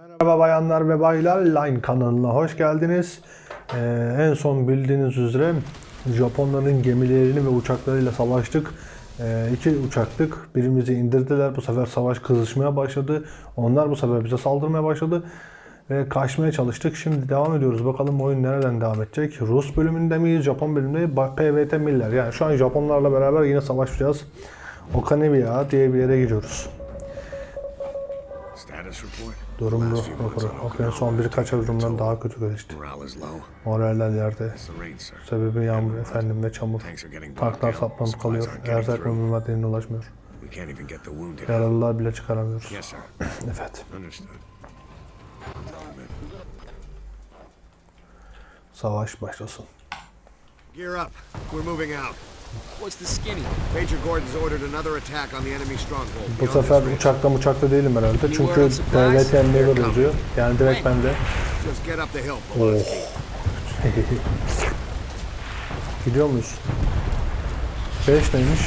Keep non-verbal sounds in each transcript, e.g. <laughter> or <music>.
Merhaba bayanlar ve baylar Line kanalına hoş geldiniz. Ee, en son bildiğiniz üzere Japonların gemilerini ve uçaklarıyla savaştık. Ee, iki uçaktık. Birimizi indirdiler. Bu sefer savaş kızışmaya başladı. Onlar bu sefer bize saldırmaya başladı. Ve kaçmaya çalıştık. Şimdi devam ediyoruz. Bakalım oyun nereden devam edecek? Rus bölümünde miyiz? Japon bölümünde? Bak, PVT Miller. Yani şu an Japonlarla beraber yine savaşacağız. Okanibiya diye bir yere gidiyoruz. Durum Last few months raporu. on Okyanus son birkaç ay durumdan daha kötü gelişti. Moraller yerde. Sebebi yağmur efendim ve çamur. Tanklar saplanıp kalıyor. Erzak ve through. mühimmat eline ulaşmıyor. Yaralılar bile çıkaramıyoruz. <clears throat> Evet. Savaş başlasın. Gear up. We're moving out. What's the skinny? Major Gordon's ordered another attack on the enemy stronghold. Bu sefer uçakta uçakta değilim herhalde. Çünkü devlet emniği yazıyor. Yani direkt bende. Just get up the hill. Oh. <laughs> Gidiyor muyuz? 5 neymiş?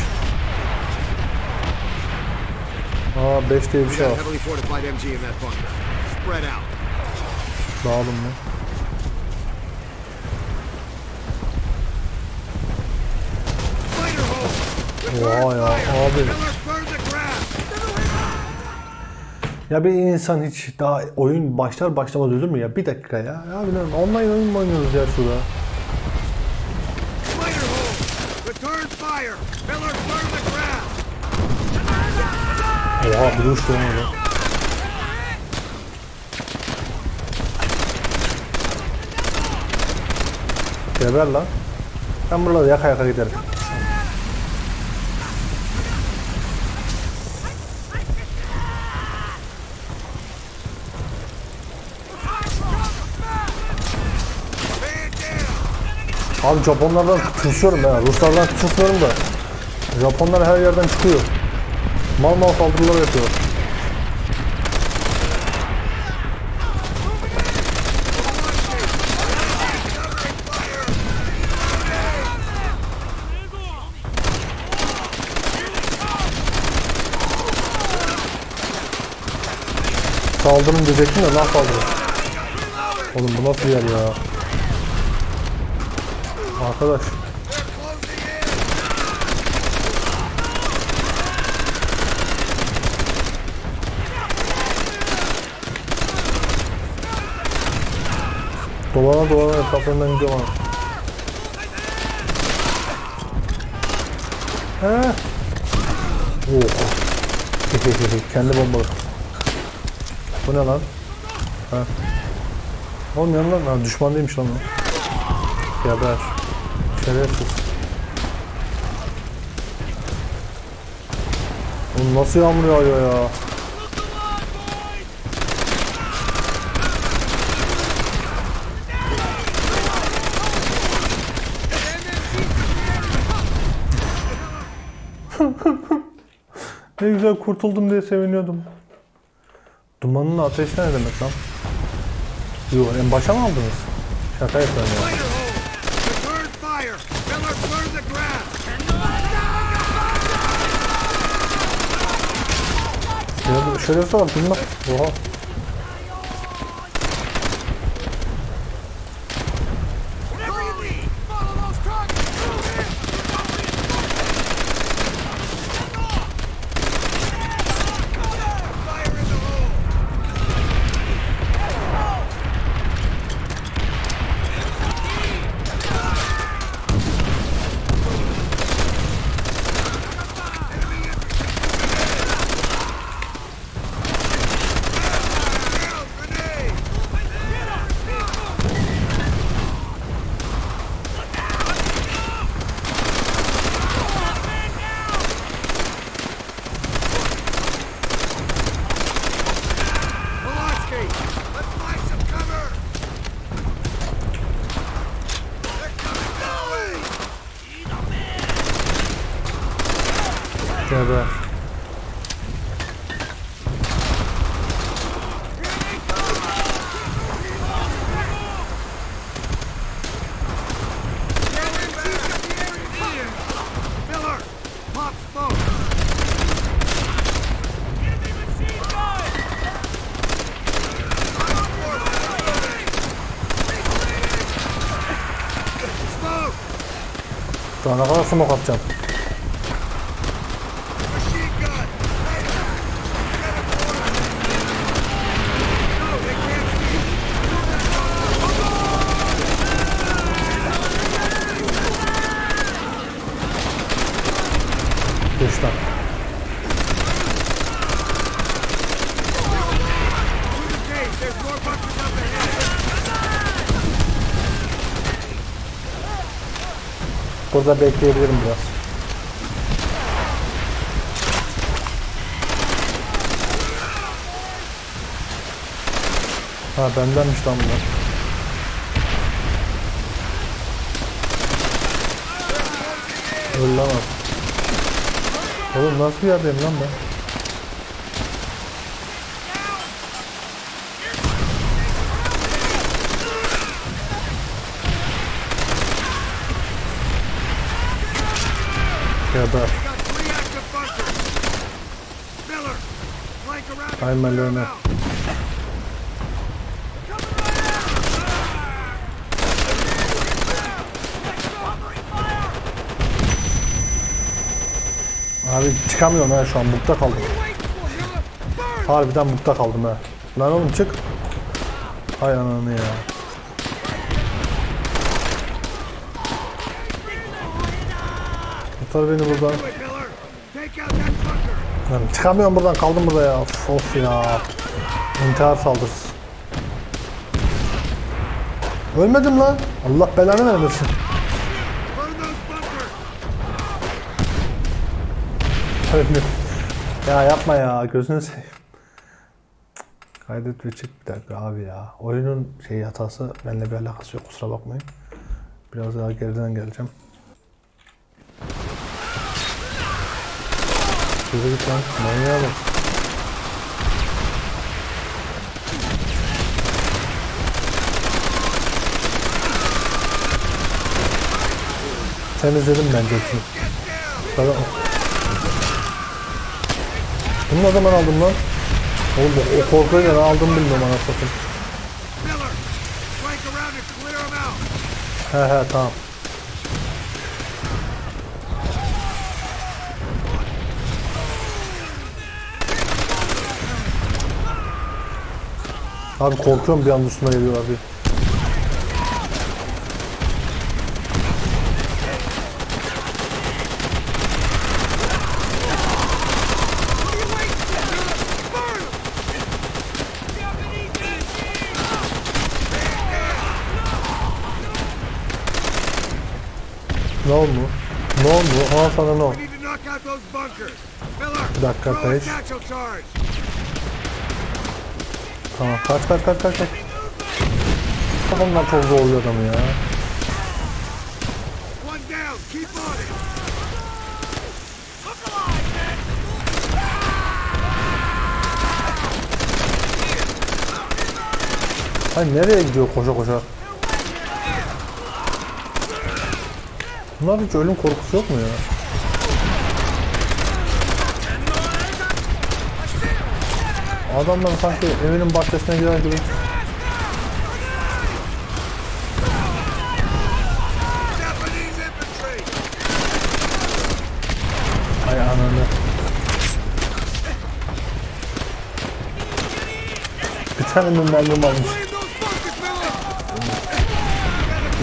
Aa 5 diye bir şey var. heavily fortified MG in that bunker. Spread out. Dağılın mı? Fighter hole! Oha ya abi. Ya bir insan hiç daha oyun başlar başlamaz ölür mü ya? Bir dakika ya. Ya bilmiyorum online oyun mu oynuyoruz ya şurada? Oha bir uçtu lan öyle. Geber lan. Ben buraları yaka yaka giderim. Abi Japonlardan tırsıyorum ya. Ruslardan tırsmıyorum da. Japonlar her yerden çıkıyor. Mal mal saldırılar yapıyor. Saldırın diyecektim de ne saldırın? Oğlum bu nasıl yer ya? Arkadaş. Dolana dolana etraflarından gidiyorum abi. He. Oha. <laughs> Kendi bombalı. Bu ne lan? Ha. Oğlum yan lan. Düşman değilmiş lan. Geber. Şerefsiz. Oğlum nasıl yağmur yağıyor ya? <laughs> ne güzel kurtuldum diye seviniyordum. Dumanın ateşi ne demek lan? Yok en başa mı aldınız? Şaka yapıyorum ya. Şöyle, şöyle soralım bunlar. Oha. Follow Daha ne kadar smoke Burada bekleyebilirim biraz. Ha bendenmiş lan bunlar. Öl lan. Oğlum nasıl bir yerdeyim lan ben? 'Em Leonard. out! Abi çıkamıyorum ha şu an bukta kaldım. Harbiden bukta kaldım ha. Lan oğlum çık. Hay ananı ya. Kurtar beni buradan. Lan çıkamıyorum buradan kaldım burada ya. Of, of ya. İntihar saldırısı. Ölmedim lan. Allah belanı vermesin. Ölmüyorum. Ya yapma ya gözünü seveyim. Kaydet ve çık bir dakika abi ya. Oyunun şey hatası benimle bir alakası yok kusura bakmayın. Biraz daha geriden geleceğim. Yürü git lan manyağa bak. Temizledim bence hepsini. Tamam. Bunu ne zaman aldım lan? Oğlum o korkuyla aldım bilmiyorum ana satayım. Miller! Flank around and clear 'em out! He he tamam. Abi korkuyorum bir an üstüme geliyor abi. Ne oldu? Ne oldu? Al sana ne oldu? Bir dakika, Paige. Tamam kaç kaç kaç kaç kaç. Bunlar çok zorluyor adamı ya. Ay nereye gidiyor koşa koşa? Bunlar hiç ölüm korkusu yok mu ya? Adamlar sanki evinin bahçesine girer gibi. Ay. Bir tane mi mermim almış.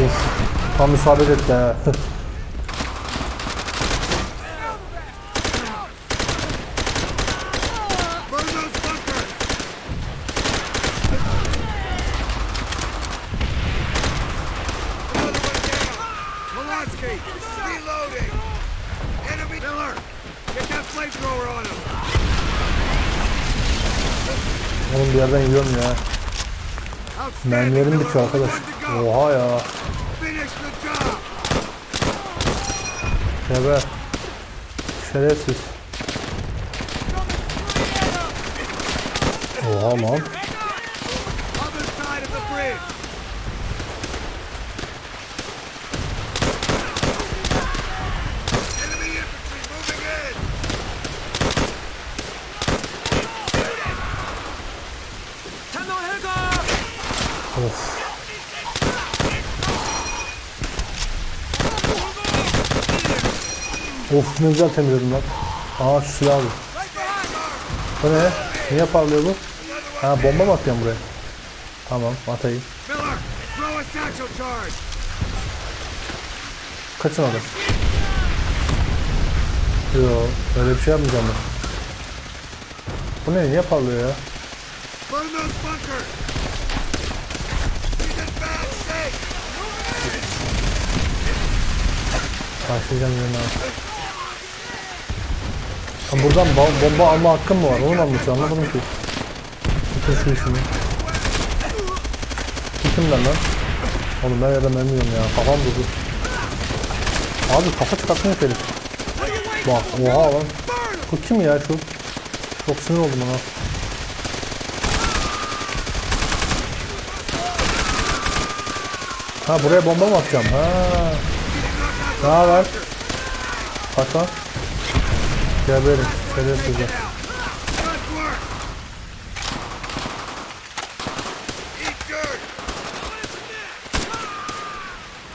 Of. Tam isabet etti ha. <laughs> Pulaski! Reloading! Enemy Miller! Get that flamethrower on him! Oğlum bir yerden yiyorum ya. Mermilerim bitiyor arkadaş. Oha ya. Geber. Şerefsiz. Oha lan. Other side of the bridge! Enemy infantry moving in! Of. Of ne güzel temizledim lan. Aa şu silah aldım. Bu ne? Niye parlıyor bu? Ha bomba mı atacağım buraya? Tamam atayım. Kaçın orada. Yo öyle bir şey yapmayacağım ben. Bu ne? Niye parlıyor ya? Başlayacağım yerine buradan bo- bomba alma hakkım mı var? Onu anlatıyor? Anlamadım ki. Bitir şu işini. Bu kimden lan? Oğlum ben yerden ölmüyorum ya. Kafam durdu. Abi kafa çıkartmıyor herif. Bak oha lan. Bu kim ya şu? Çok sinir oldum ona. Ha buraya bomba mı atacağım? Ha. Ne haber? Kaç lan? Geberim.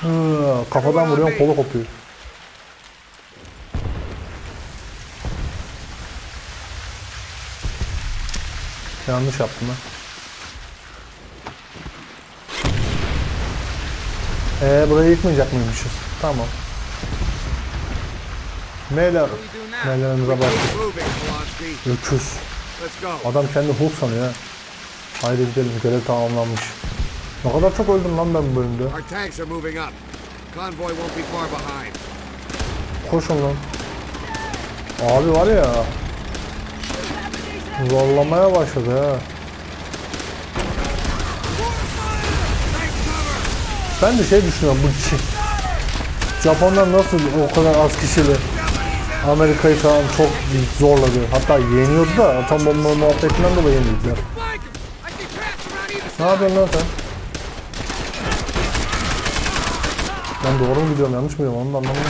Hı, kafadan vuruyorum kolu kopuyor. Yanlış yaptım ben. Ee burayı yıkmayacak mıymışız? Tamam. Baktık. Moving, Polanski. Öküz. Adam kendi Hulk sanıyor ha. Haydi gidelim görev tamamlanmış. Ne kadar çok öldüm lan ben bu bölümde. Koşun lan. Abi var ya. Zorlamaya başladı ha. Ben de şey düşünüyorum bu. Japonlar nasıl o kadar az kişiyle Amerika'yı falan çok zorladı. Hatta yeniyordu da atom bomba muhabbetinden dolayı yenildiler. Ne yapıyorsun lan sen? Ben doğru mu gidiyorum yanlış mı gidiyorum onu da anlamadım.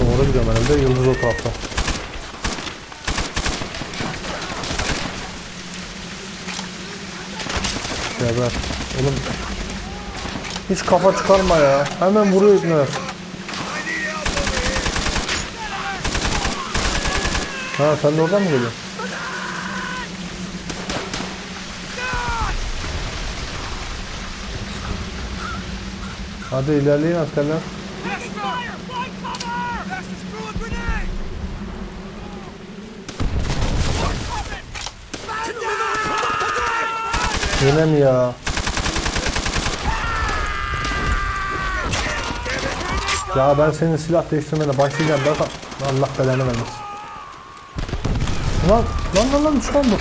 Doğru gidiyorum herhalde yıldız o tarafta. Geber. Oğlum hiç kafa çıkarma ya. Hemen vuruyor ibne. Ha sen de oradan mı geliyorsun? Hadi ilerleyin askerler. Yine mi ya? Ya ben senin silah değiştirmene başlayacağım da Allah belanı vermesin. Lan lan lan lan düşman bu.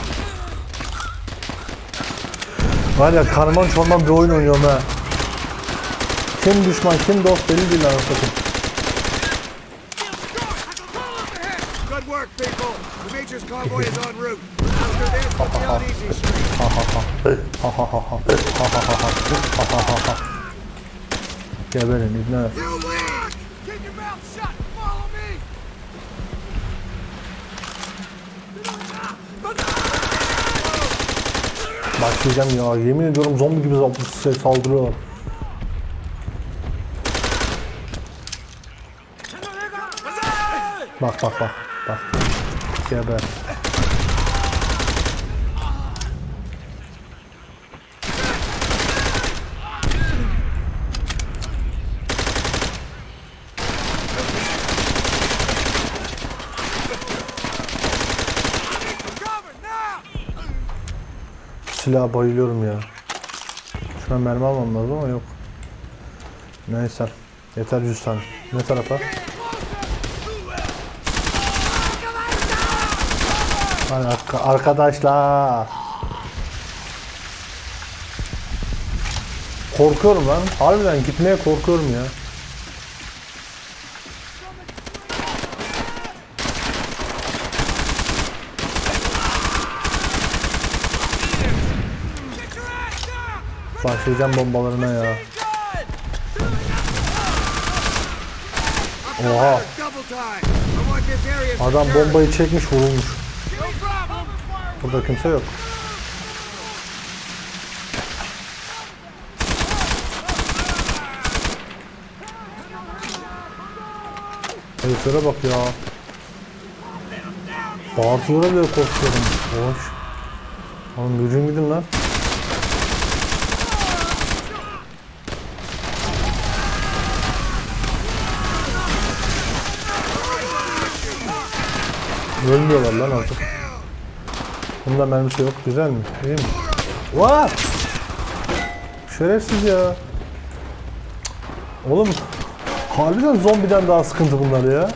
Var ya karman çorman bir oyun oynuyorum ha. Kim düşman kim dost belli değil anasını satayım. Good <laughs> work, people. The Major's convoy is en route. After this, we'll be on easy street. Ha ha ha. Ha ha ha ha. Ha ha ha ha. Ha ha ha ha. Geberin ibne. You lead. Keep your mouth shut. Follow me. Başlayacağım ya. Yemin ediyorum zombi gibi sal- saldırıyorlar. Bak bak bak. Bak. Geber. Silaha bayılıyorum ya. Şuna mermi almam lazım ama yok. Neyse. Yeter 100 tane. Ne tarafa? Hadi arka- arkadaşlar. Korkuyorum lan. Harbiden gitmeye korkuyorum ya. Başlayacağım bombalarına ya. Oha. Adam bombayı çekmiş vurulmuş. Burada kimse yok. Heriflere bak ya. Bağırtılara bile korkuyorum. Hoş. Oğlum gücün gidin lan. Ölmüyorlar lan artık. Bunda mermisi yok. Güzel mi? İyi mi? Vaa! Şerefsiz ya. Oğlum harbiden zombiden daha sıkıntı bunlar ya.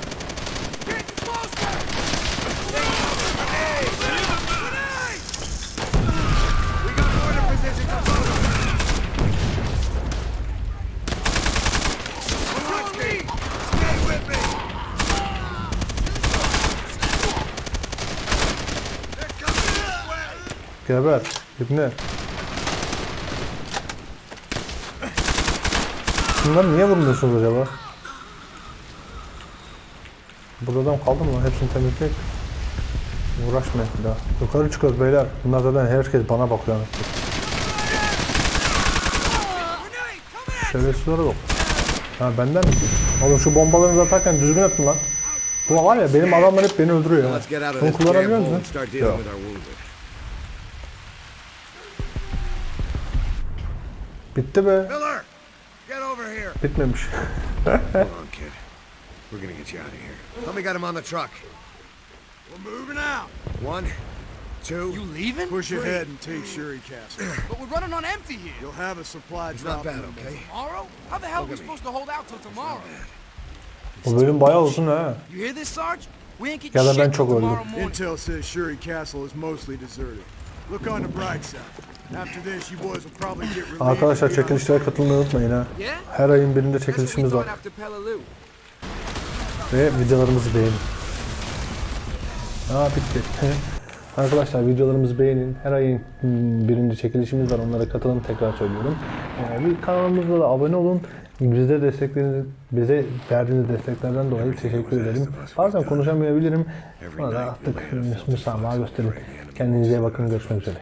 Geber. İbne. Bunlar niye vurmuyorsunuz acaba? Burada adam kaldı mı? Hepsini temizleyek. Uğraşmayın bir daha. Yukarı çıkıyoruz beyler. Bunlar zaten herkes bana bakıyor. Şerefsizlere bak. Ha benden mi? Oğlum şu bombalarınızı atarken düzgün atın lan. Bu var ya benim adamlar hep beni öldürüyor ya. Bunu kullanabiliyor musun? Yok. Bitti be. Miller! Get over here! Bitmemiş. <laughs> Hold on, kid. We're gonna get you out of here. Let me get him on the truck. We're moving out! One, two. You leaving? Push ahead and take Shuri Castle. <clears throat> But we're running on empty here. You'll have a supply It's drop. not bad, okay? Tomorrow? How the hell are we Look at me. supposed to hold out till tomorrow? Bu bölüm bayağı uzun ha. You hear this, Sarge? We ain't getting Ya da ben shit çok öldüm. tomorrow morning. Intel says Shuri Castle is mostly deserted. Look on the bright side. Arkadaşlar çekilişlere katılmayı unutmayın ha. Her ayın birinde çekilişimiz var. Ve videolarımızı beğenin. Aa bitti. <laughs> Arkadaşlar videolarımızı beğenin. Her ayın birinci çekilişimiz var. Onlara katılın tekrar söylüyorum. Ee, bir kanalımıza da abone olun. Bize destekleriniz, bize verdiğiniz desteklerden dolayı teşekkür ederim. Bazen konuşamayabilirim. Bana da artık müsamaha gösterin. Kendinize bakın. Görüşmek üzere.